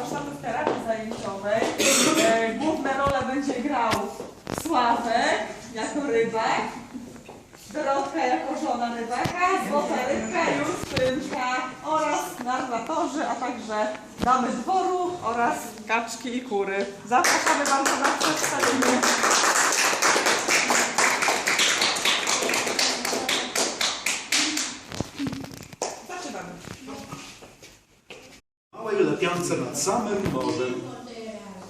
zapraszamy w terapii zajęciowej. E, główne role będzie grał Sławek jako rybak, Dorotka jako żona rybaka, Złota Rybka, Justynka oraz narratorzy, a także damy dworu oraz kaczki i kury. Zapraszamy bardzo na przedstawienie. Lepiance nad samym morzem.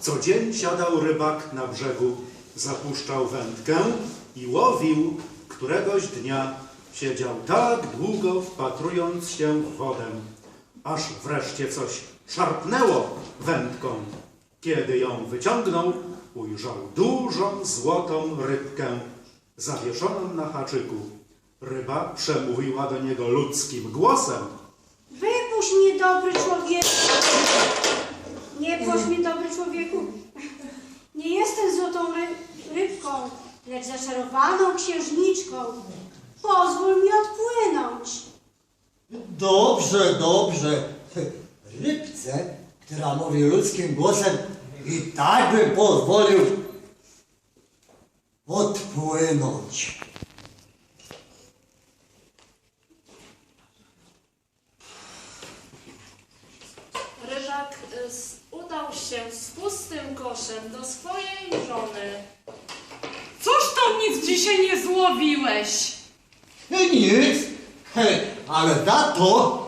Co dzień siadał rybak na brzegu, zapuszczał wędkę i łowił. Któregoś dnia siedział tak długo, wpatrując się w wodę, aż wreszcie coś szarpnęło wędką. Kiedy ją wyciągnął, ujrzał dużą, złotą rybkę, zawieszoną na haczyku. Ryba przemówiła do niego ludzkim głosem. Wypuść mnie, dobry człowieku. Nie puść mnie, dobry człowieku. Nie jestem złotą ry rybką, lecz zaczarowaną księżniczką. Pozwól mi odpłynąć. Dobrze, dobrze. Rybce, która mówi ludzkim głosem, i tak bym pozwolił odpłynąć. Rybak y, s- udał się z pustym koszem do swojej żony. Cóż to nic dzisiaj nie złowiłeś? I nic, he, ale za to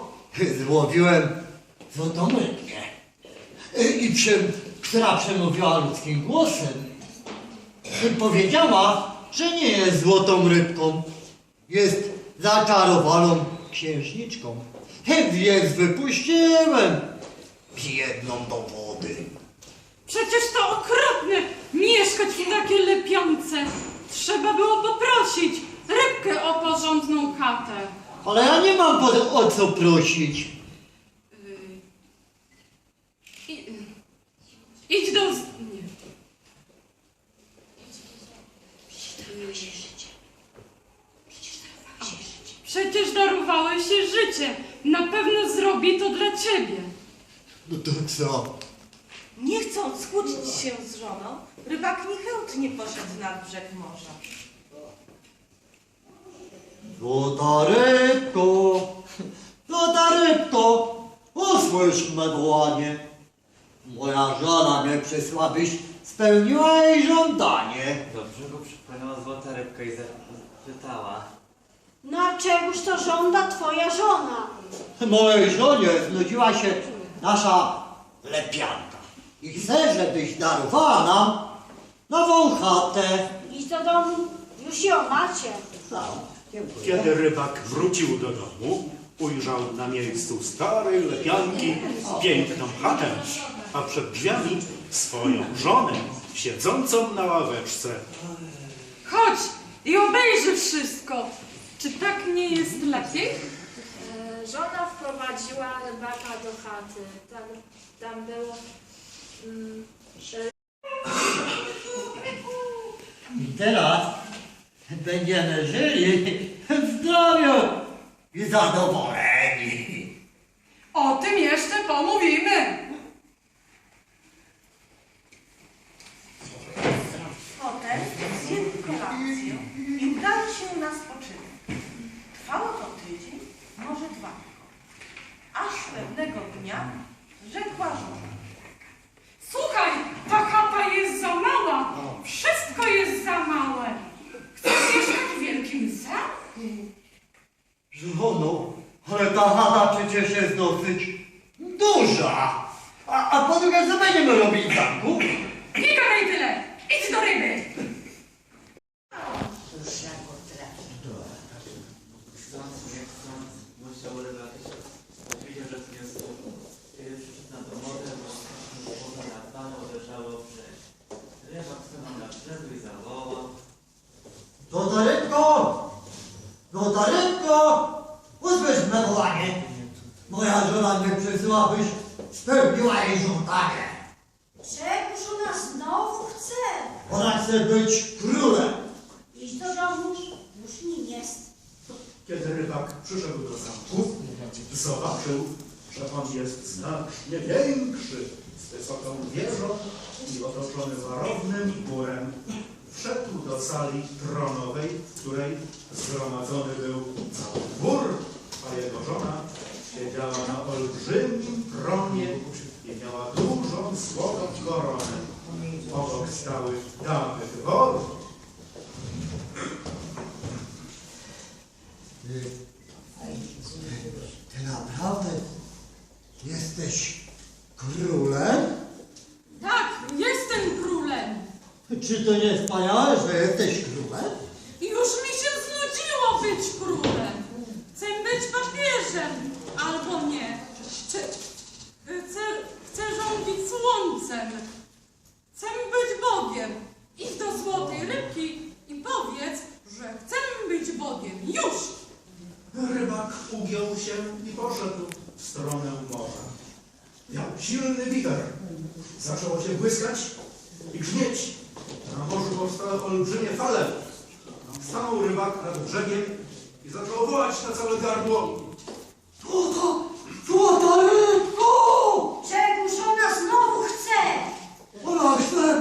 złowiłem złotą rybkę. I prze, która przemówiła ludzkim głosem. Powiedziała, że nie jest złotą rybką, jest zaczarowaną księżniczką. Więc wypuściłem biedną do wody. Przecież to okropne mieszkać w takie lepiance. Trzeba było poprosić rybkę o porządną chatę. Ale ja nie mam po, o co prosić. I, idź do... Nie. Przecież darowałeś się życie. Na pewno zrobi to dla ciebie. No to co? Nie chcąc kłócić się z żoną, rybak niechętnie poszedł nad brzeg morza. Złota rybko, złota rybko, usłysz me wołanie. Moja żona mnie przysła, byś spełniła jej żądanie. Do brzegu przypłynęła złota rybka i zapytała. No a czegoż to żąda twoja żona? Mojej żonie znudziła się nasza lepianka. I chcę, żebyś darowała nam nową chatę. Idź do domu, już ją macie. No, dziękuję. Kiedy rybak wrócił do domu, ujrzał na miejscu starej lepianki piękną chatę, a przed drzwiami swoją żonę, siedzącą na ławeczce. Chodź i obejrzyj wszystko. Czy tak nie jest lepiej? Żona wprowadziła rybaka do chaty. Tam, tam było... Mm, I teraz będziemy żyli w zdrowiu i zadowoleni. O tym jeszcze pomówimy. Potem zjedli kolację i udali się na spoczynek. Trwało to tydzień, może dwa. Aż pewnego dnia rzekła żona. Słuchaj, ta chata jest za mała. Wszystko jest za małe. Chcesz mieszkać w wielkim zamku? Żono, ale ta przecież jest dosyć duża. A, a po drugie, co będziemy robić w zamku? Nie gadaj tyle. Idź do ryby. Złota rybko! Złota rybko! Jolanie przysyłałbyś, spełniła jej żądanie. Czegoż ona znowu chce? Ona chce być królem. Idź do domu, już nim jest. Kiedy rybak przyszedł do zamku, zobaczył, że on jest znacznie większy, z wysoką wieżą i otoczony warownym murem. Wszedł do sali tronowej, w której zgromadzony był cały mur, a jego żona Siedziała na olbrzymim tronie i miała dużą złotą koronę. Obok stały damy dworu. Ty, ty naprawdę jesteś królem? Tak, jestem królem. Czy to nie wspaniałe, że jesteś królem? silny wicher. Zaczęło się błyskać i grzmieć. Na morzu powstały olbrzymie fale. Stanął rybak nad brzegiem i zaczął wołać na całe gardło. Złota! Złota rybko! Czegóż ona znowu chce? Ona chce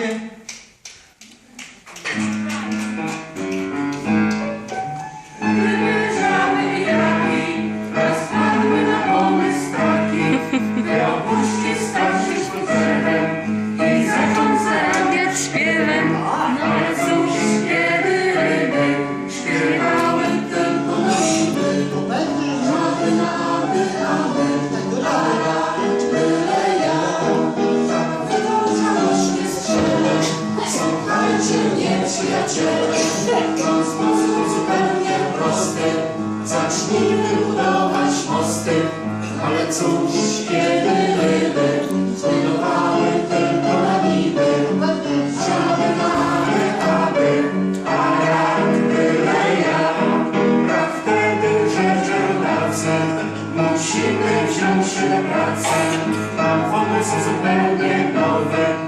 함께 przyjaciel, nie przyjaciel. To sposób zupełnie prosty. Zacznijmy budować mosty, ale cóż, kiedy ryby zbudowały tylko na niby. Żaden ale aby, a jak byle jak. A wtedy rzeczy pracę, musimy wziąć się na pracę. Mam pomysł zupełnie nowy.